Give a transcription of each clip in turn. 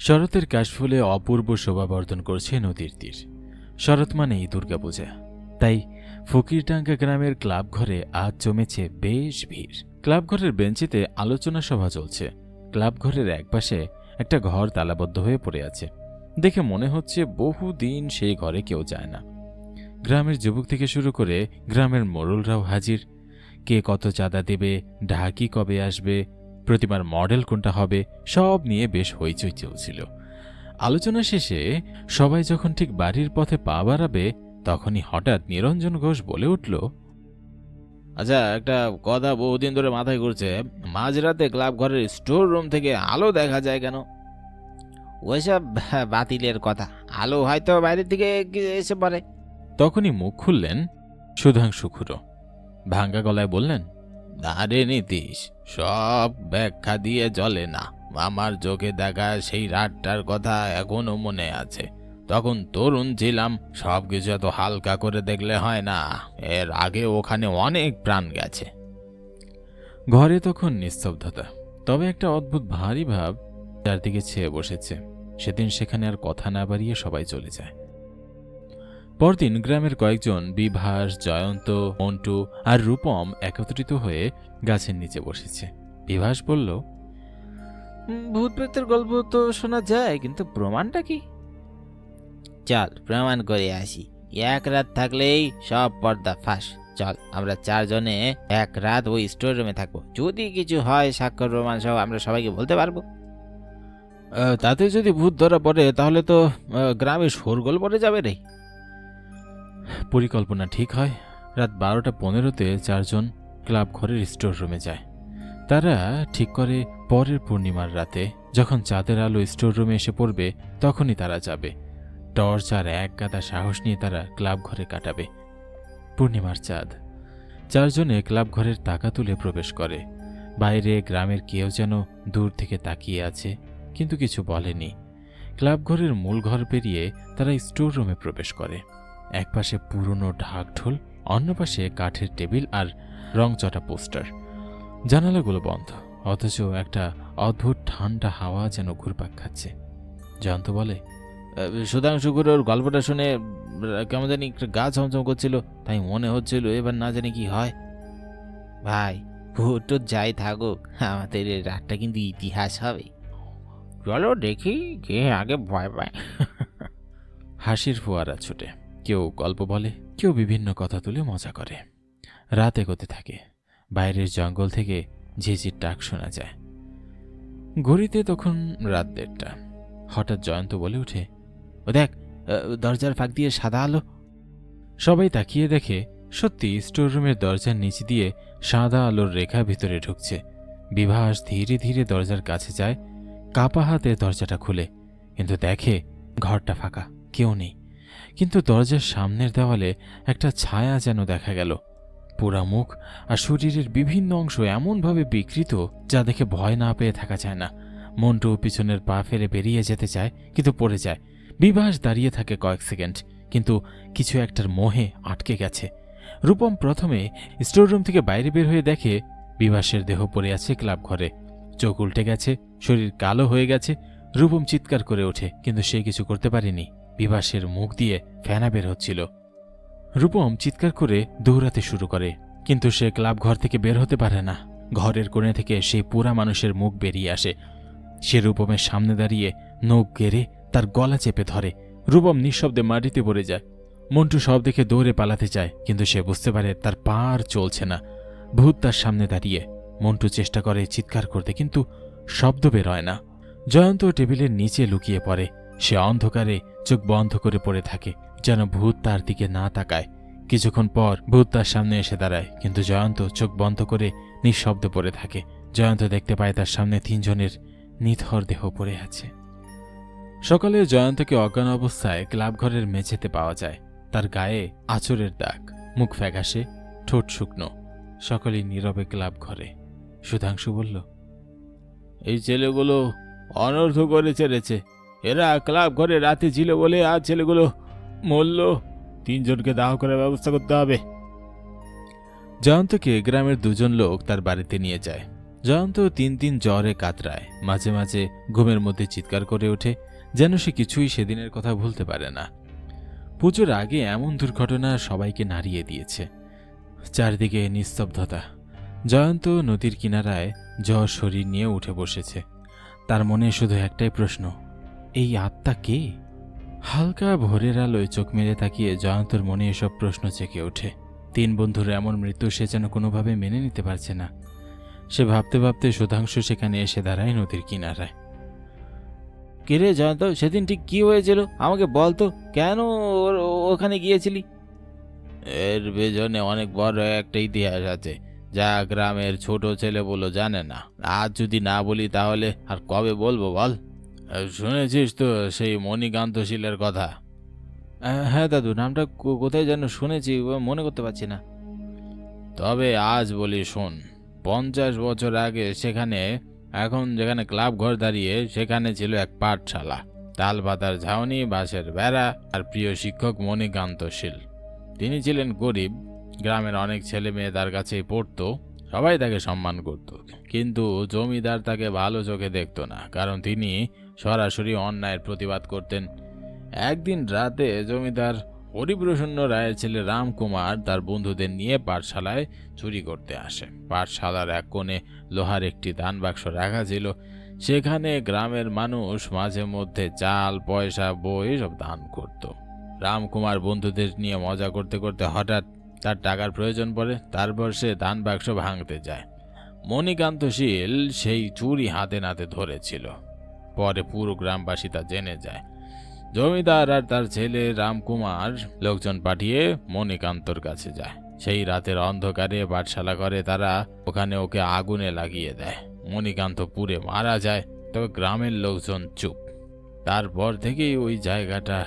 শরতের কাশফুলে অপূর্ব শোভাবর্ধন করছে নদীর তীর। শরৎ মানেই দুর্গাপূজা তাই ফকিরডাঙ্গা গ্রামের ক্লাব ঘরে আজ জমেছে বেশ ভিড়। ক্লাব ঘরের বেঞ্চিতে আলোচনা সভা চলছে। ক্লাব ঘরের একপাশে একটা ঘর তালাবদ্ধ হয়ে পড়ে আছে। দেখে মনে হচ্ছে বহুদিন সেই ঘরে কেউ যায় না। গ্রামের যুবক থেকে শুরু করে গ্রামের মোড়লরাও হাজির। কে কত চাঁদা দেবে, ঢাকি কবে আসবে প্রতিমার মডেল কোনটা হবে, সব নিয়ে বেশ হইচই চলছিল। আলোচনা শেষে সবাই যখন ঠিক বাড়ির পথে পা বাড়াবে, তখনই হঠাৎ নিরঞ্জন ঘোষ বলে উঠল আচ্ছা একটা কথা বহুদিন ধরে মাথায় ঘুরছে, মাঝরাতে ক্লাব ঘরের স্টোর রুম থেকে আলো দেখা যায় কেন? ওইসব বাতিলের কথা, আলো হয়তো বাইরের থেকে কি- এসে পড়ে। তখনই মুখ খুললেন সুধাংশু খুড়ো। ভাঙ্গা গলায় বললেন আরে নীতিশ সব ব্যাখ্যা দিয়ে চলে না। আমার চোখে দেখা সেই রাতটার কথা এখনও মনে আছে। তখন তরুণ ছিলাম সব কিছু এত হালকা করে দেখলে হয় না। এর আগে ওখানে অনেক প্রাণ গেছে। ঘরে তখন নিস্তব্ধতা, তবে একটা অদ্ভুত ভারী ভাব চারদিকে ছেয়ে বসেছে। সেদিন সেখানে আর কথা না বাড়িয়ে সবাই চলে যায়। পরদিন গ্রামের কয়েকজন বিভাস জয়ন্ত মন্টু আর রূপম একত্রিত হয়ে গাছের নিচে বসেছে। বিভাস বলল ভূত প্রেতের গল্প তো শোনা যায় কিন্তু প্রমাণটা কি? চল প্রমাণ করে আসি। এক রাত থাকলেই সব পর্দা ফাঁস। চল আমরা চারজনে এক রাত ওই স্টোর রুমে থাকব। যদি কিছু হয় স্বাক্ষর প্রমাণ সহ আমরা সবাইকে বলতে পারব। তাতে যদি ভূত ধরা পড়ে তাহলে তো গ্রামে শোরগোল পড়ে যাবে রে। পরিকল্পনা ঠিক হয়। রাত বারোটা পনেরোতে চারজন ক্লাব ঘরের স্টোর রুমে যায়। তারা ঠিক করে পরের পূর্ণিমার রাতে, যখন চাঁদের আলো স্টোর রুমে এসে পড়বে, তখনই তারা যাবে। টর্চ আর এক গাদা সাহস নিয়ে তারা ক্লাব ঘরে কাটাবে। পূর্ণিমার চাঁদ। চারজনে ক্লাব ঘরের তাকা তুলে প্রবেশ করে। বাইরে গ্রামের কেউ যেন দূর থেকে তাকিয়ে আছে, কিন্তু কিছু বলেনি। ক্লাব ঘরের মূল ঘর পেরিয়ে তারা স্টোর রুমে প্রবেশ করে। একপাশে পুরনো ঢাকঢোল অন্য পাশে কাঠের টেবিল আর রংচটা পোস্টার। জানালাগুলো বন্ধ, অথচ একটা অদ্ভুত ঠান্ডা হাওয়া যেন ঘুরপাক খাচ্ছে। জয়ন্ত বলে সুধাংশু ওর গল্পটা শুনে কেমন জানি একটা গা ছমছম করছিল, তাই মনে হচ্ছিল এবার না জানি কি হয়। ভাই, ভূত টুত যাই থাকুক, আমাদের এই রাতটা কিন্তু ইতিহাস হবে। চলো দেখি কে আগে ভয় পায়। হাসির ফোয়ারা ছুটে। কেউ গল্প বলে, কেউ বিভিন্ন কথা তুলে মজা করে। রাত এগোতে থাকে। বাইরের জঙ্গল থেকে ঝিঝির ডাক শোনা যায়। ঘড়িতে তখন রাত দেড়টা। হঠাৎ জয়ন্ত বলে ওঠে, ও দেখ দরজার ফাঁক দিয়ে সাদা আলো। সবাই তাকিয়ে দেখে সত্যি স্টোর রুমের দরজার নিচে দিয়ে সাদা আলোর রেখা ভিতরে ঢুকছে। বিভাস ধীরে ধীরে দরজার কাছে যায়, কাপা হাতে দরজাটা খুলে, কিন্তু দেখে ঘরটা ফাঁকা, কেউ নেই। কিন্তু দরজার সামনের দেওয়ালে একটা ছায়া যেন দেখা গেল। পুরা মুখ আর শরীরের বিভিন্ন অংশ এমনভাবে বিকৃত যা দেখে ভয় না পেয়ে থাকা যায় না। মন্টু পিছনের পা ফেলে বেরিয়ে যেতে চায়, কিন্তু পড়ে যায়। বিভাস দাঁড়িয়ে থাকে কয়েক সেকেন্ড, কিন্তু কিছু একটার মোহে আটকে গেছে। রূপম প্রথমে স্টোররুম থেকে বাইরে বের হয়ে দেখে বিভাসের দেহ পড়ে আছে ক্লাব ঘরে। চোখ উল্টে গেছে, শরীর কালো হয়ে গেছে। রূপম চিৎকার করে ওঠে, কিন্তু সে কিছু করতে পারেনি। বিভাসের মুখ দিয়ে ফেনা বের হচ্ছিল। রূপম চিৎকার করে দৌড়াতে শুরু করে, কিন্তু সে ক্লাব ঘর থেকে বের হতে পারে না। ঘরের কোণে থেকে সেই পুরা মানুষের মুখ বেরিয়ে আসে। সে রূপমের সামনে দাঁড়িয়ে নখ গেড়ে তার গলা চেপে ধরে। রূপম নিঃশব্দে মাটিতে পড়ে যায়। মন্টু সব দেখে দৌড়ে পালাতে চায়, কিন্তু সে বুঝতে পারে তার পা আর চলছে না। ভূত তার সামনে দাঁড়িয়ে। মন্টু চেষ্টা করে চিৎকার করতে, কিন্তু শব্দ বেরোয় না। জয়ন্ত টেবিলের নিচে লুকিয়ে পড়ে। সে অন্ধকারে চোখ বন্ধ করে পড়ে থাকে, যেন ভূত তার দিকে না তাকায়। কিছুক্ষণ পর ভূত তার সামনে এসে দাঁড়ায়, কিন্তু জয়ন্ত চোখ বন্ধ করে নিঃশব্দে পড়ে থাকে। জয়ন্ত দেখতে পায় তার সামনে তিনজনের নিথর দেহ পড়ে আছে। সকালে জয়ন্তকে অজ্ঞান অবস্থায় ক্লাব ঘরের মেঝেতে পাওয়া যায়। তার গায়ে আচরের দাগ, মুখ ফ্যাকাশে, ঠোঁট শুকনো। সকলেই নীরবে ক্লাব ঘরে সুধাংশু বলল, এই ছেলেগুলো অনর্থ করে ছেড়েছে। এরা ক্লাব ঘরে রাতে ছিল বলে আর ছেলেগুলো মরল। তিনজনকে দাহ করার ব্যবস্থা করতে হবে। জয়ন্তকে গ্রামের দুজন লোক তার বাড়িতে নিয়ে যায়। জয়ন্ত তিন দিন জ্বরে কাতরায়। মাঝে মাঝে ঘুমের মধ্যে চিৎকার করে ওঠে, যেন সে কিছুই সেদিনের কথা ভুলতে পারে না। পুজোর আগে এমন দুর্ঘটনা সবাইকে নাড়িয়ে দিয়েছে। চারদিকে নিস্তব্ধতা। জয়ন্ত নদীর কিনারায় জ্বর শরীর নিয়ে উঠে বসেছে। তার মনে শুধু একটাই প্রশ্ন এই আত্মা কে? হালকা ভোরের আলোয় চোখ মেরে তাকিয়ে জয়ন্তর মনে এসব প্রশ্ন জেগে ওঠে। তিন বন্ধুর এমন মৃত্যু সে যেন কোনোভাবে মেনে নিতে পারছে না। সে ভাবতে ভাবতে সুধাংশু সেখানে এসে দাঁড়ায় নদীর কিনারায়। কিরে জয়ন্ত, সেদিন ঠিক কি হয়েছিল? আমাকে বল তো, কেন ওখানে গিয়েছিলি? এর পেছনে অনেক বড় একটা ইতিহাস আছে, যা গ্রামের ছোট ছেলে বলো জানে না। আজ যদি না বলি তাহলে আর কবে বলব বল? শুনেছিস তো সেই মণিকান্ত মণিকান্তশীলের কথা? হ্যাঁ দাদু নামটা কোথায় যেন শুনেছি মনে করতে পারছি না। তবে আজ বলি শোন পঞ্চাশ বছর আগে সেখানে এখন যেখানে ক্লাব ঘর দাঁড়িয়ে সেখানে ছিল এক পাঠশালা। তাল পাতার ঝাউনি বাঁশের বেড়া আর প্রিয় শিক্ষক মণিকান্ত মণিকান্তশীল তিনি ছিলেন গরিব গ্রামের অনেক ছেলে মেয়ে তার কাছেই পড়তো সবাই তাকে সম্মান করত। কিন্তু জমিদার তাকে ভালো চোখে দেখতো না কারণ তিনি সরাসরি অন্যায়ের প্রতিবাদ করতেন। একদিন রাতে জমিদার হরিপ্রসন্ন রায়ের ছেলে রামকুমার তার বন্ধুদের নিয়ে পাঠশালায় চুরি করতে আসে। পাঠশালার এক কোণে লোহার একটি দান বাক্স রাখা ছিল। সেখানে গ্রামের মানুষ মাঝে মধ্যে চাল, পয়সা, বই সব দান করত। রামকুমার বন্ধুদের নিয়ে মজা করতে করতে হঠাৎ তার টাকার প্রয়োজন পড়ে, তারপর সে দান বাক্স ভাঙতে যায়। মণিকান্ত শীল সেই চুরি হাতে নাতে ধরেছিল। পরে পুরো গ্রামবাসী তা জেনে যায়। জমিদার আর তার ছেলে রামকুমার লোকজন পাঠিয়ে মণিকান্তর কাছে যায়। সেই রাতের অন্ধকারে পাঠশালা করে তারা ওখানে ওকে আগুনে লাগিয়ে দেয়। মণিকান্ত পুড়ে মারা যায়, তবে গ্রামের লোকজন চুপ। তারপর থেকেই ওই জায়গাটা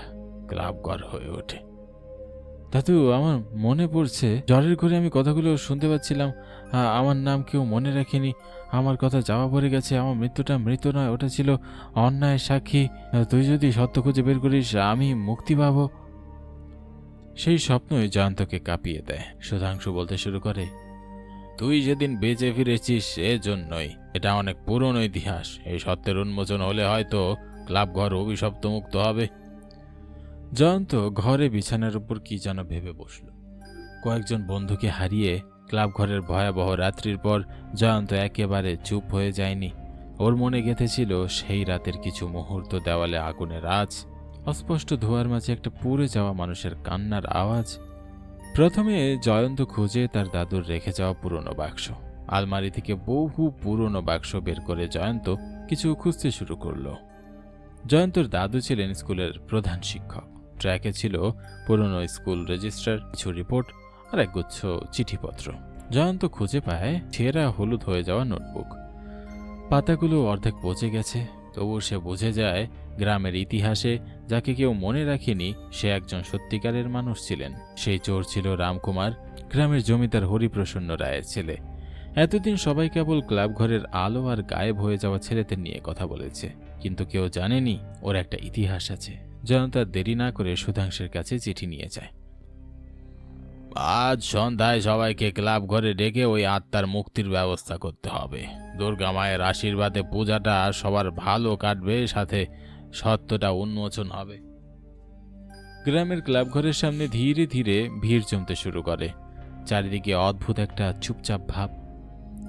ক্লাবঘর হয়ে ওঠে। দাদু, আমার মনে পড়ছে, জ্বরের ঘরে আমি কথাগুলো শুনতে পাচ্ছিলাম। আমার নাম কেউ মনে রাখেনি। আমার কথা যাওয়া পড়ে গেছে, আমার মৃত্যুটা মৃত্যু নয়, ওটা ছিল অন্যায় সাক্ষী। তুই যদি সত্য খুঁজে বের করিস, আমি মুক্তি পাব। সেই স্বপ্নই জয়ন্তকে কাঁপিয়ে দেয়। সুধাংশু বলতে শুরু করে, তুই যেদিন বেঁচে ফিরেছিস, সেজন্যই। এটা অনেক পুরনো ইতিহাস। এই সত্যের উন্মোচন হলে হয়তো ক্লাবঘর অভিশপ্ত মুক্ত হবে। জয়ন্ত ঘরে বিছানার উপর কি যেন ভেবে বসল। কয়েকজন বন্ধুকে হারিয়ে ক্লাব ঘরের ভয়াবহ রাত্রির পর জয়ন্ত একেবারে চুপ হয়ে যায়নি। ওর মনে গেঁথেছিল, সেই রাতের কিছু মুহূর্ত দেওয়ালে আগুনের আজ অস্পষ্ট ধোয়ার মাঝে একটা পুড়ে যাওয়া মানুষের কান্নার আওয়াজ। প্রথমে জয়ন্ত খুঁজে তার দাদুর রেখে যাওয়া পুরনো বাক্স। আলমারি থেকে বহু পুরনো বাক্স বের করে জয়ন্ত কিছু খুঁজতে শুরু করল। জয়ন্তর দাদু ছিলেন স্কুলের প্রধান শিক্ষক। ট্র্যাকে ছিল পুরনো স্কুল রেজিস্টার, কিছু রিপোর্ট আর একগুচ্ছ চিঠিপত্র। জয়ন্ত খুঁজে পায় ছেঁড়া হলুদ হয়ে যাওয়া নোটবুক। পাতাগুলো অর্ধেক পচে গেছে তবু সে বুঝে যায় গ্রামের ইতিহাসে যাকে কেউ মনে রাখেনি সে একজন সত্যিকারের মানুষ ছিলেন। সেই চোর ছিল রামকুমার, গ্রামের জমিদার হরিপ্রসন্ন রায়ের ছেলে। এতদিন সবাই কেবল ক্লাব ঘরের আলো আর গায়েব হয়ে যাওয়া ছেলেদের নিয়ে কথা বলেছে, কিন্তু কেউ জানেনি ওর একটা ইতিহাস আছে। জয়ন্ত দেরি না করে সুধাংশের কাছে চিঠি নিয়ে যায়। আজ সন্ধ্যায় সবাইকে ক্লাব ঘরে ডেকে ওই আত্মার মুক্তির ব্যবস্থা করতে হবে। দুর্গা মায়ের আশীর্বাদে পূজাটা সবার ভালো কাটবে, সাথে সত্যটা উন্মোচন হবে। গ্রামের ক্লাব ঘরের সামনে ধীরে ধীরে ভিড় জমতে শুরু করে। চারিদিকে অদ্ভুত একটা চুপচাপ ভাব।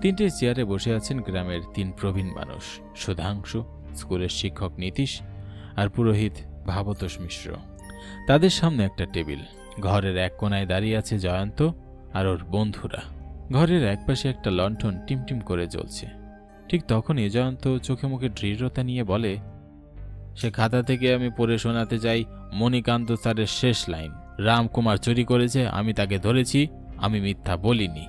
তিনটে চেয়ারে বসে আছেন গ্রামের তিন প্রবীণ মানুষ, সুধাংশু, স্কুলের শিক্ষক নীতিশ আর পুরোহিত ভাবতোষ মিশ্র। তাদের সামনে একটা টেবিল। ঘরের এক কোনায় দাঁড়িয়ে আছে জয়ন্ত আর ওর বন্ধুরা। ঘরের একপাশে একটা লণ্ঠন টিমটিম করে জ্বলছে। ঠিক তখনই জয়ন্ত চোখে মুখে দৃঢ়তা নিয়ে বলে, সে খাতা থেকে আমি পড়ে শোনাতে চাই মণিকান্ত স্যারের শেষ লাইন। রামকুমার চুরি করেছে, আমি তাকে ধরেছি, আমি মিথ্যা বলিনি।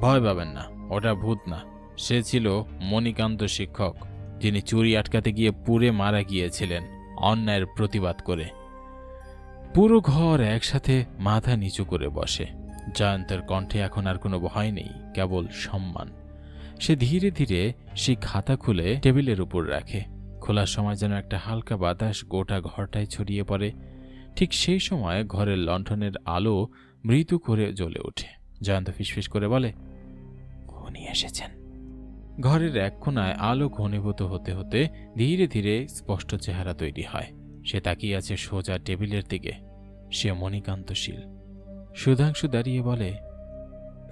ভয় পাবেন না, ওটা ভূত না। সে ছিল মণিকান্ত শিক্ষক, যিনি চুরি আটকাতে গিয়ে পুড়ে মারা গিয়েছিলেন অন্যায়ের প্রতিবাদ করে। পুরো ঘর একসাথে মাথা নিচু করে বসে। জয়ন্তের কণ্ঠে এখন আর কোনো ভয় নেই, কেবল সম্মান। সে ধীরে ধীরে সেই খাতা খুলে টেবিলের উপর রাখে। খোলার সময় যেন একটা হালকা বাতাস গোটা ঘরটায় ছড়িয়ে পড়ে। ঠিক সেই সময় ঘরের লণ্ঠনের আলো মৃদু করে জ্বলে ওঠে। জয়ন্ত ফিসফিস করে বলে উনি এসেছেন। ঘরের এক কোনায় আলো ঘনীভূত হতে হতে ধীরে ধীরে স্পষ্ট চেহারা তৈরি হয়। সে তাকিয়ে আছে সোজা টেবিলের দিকে। সে মণিকান্তশীল। সুধাংশু দাঁড়িয়ে বলে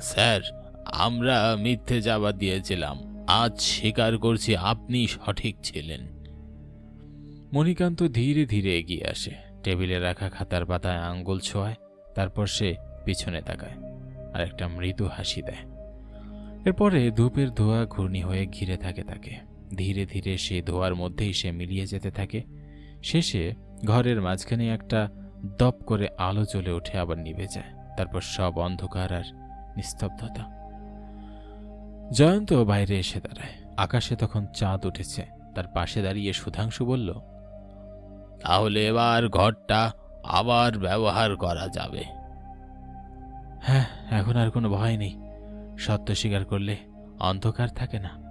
স্যার আমরা মিথ্যে যাবা দিয়েছিলাম। আজ স্বীকার করছি আপনি সঠিক ছিলেন। মণিকান্ত ধীরে ধীরে এগিয়ে আসে। টেবিলে রাখা খাতার পাতায় আঙ্গুল ছোঁয়ায় তারপর সে পিছনে তাকায় আর একটা মৃদু হাসি দেয়। এরপরে ধূপের ধোয়া ঘূর্ণি হয়ে ঘিরে থাকে তাকে। ধীরে ধীরে সেই ধোয়ার মধ্যেই সে মিলিয়ে যেতে থাকে। শেষে ঘরের মাঝখানে একটা দপ করে আলো জ্বলে ওঠে, আবার নিভে যায়। তারপর সব অন্ধকার আর নিস্তব্ধতা। জয়ন্ত বাইরে এসে দাঁড়ায়। আকাশে তখন চাঁদ উঠেছে। তার পাশে দাঁড়িয়ে সুধাংশু বলল, তাহলে এবার ঘরটা আবার ব্যবহার করা যাবে। হ্যাঁ এখন আর কোনো ভয় নেই। সত্য স্বীকার করলে অন্ধকার থাকে না।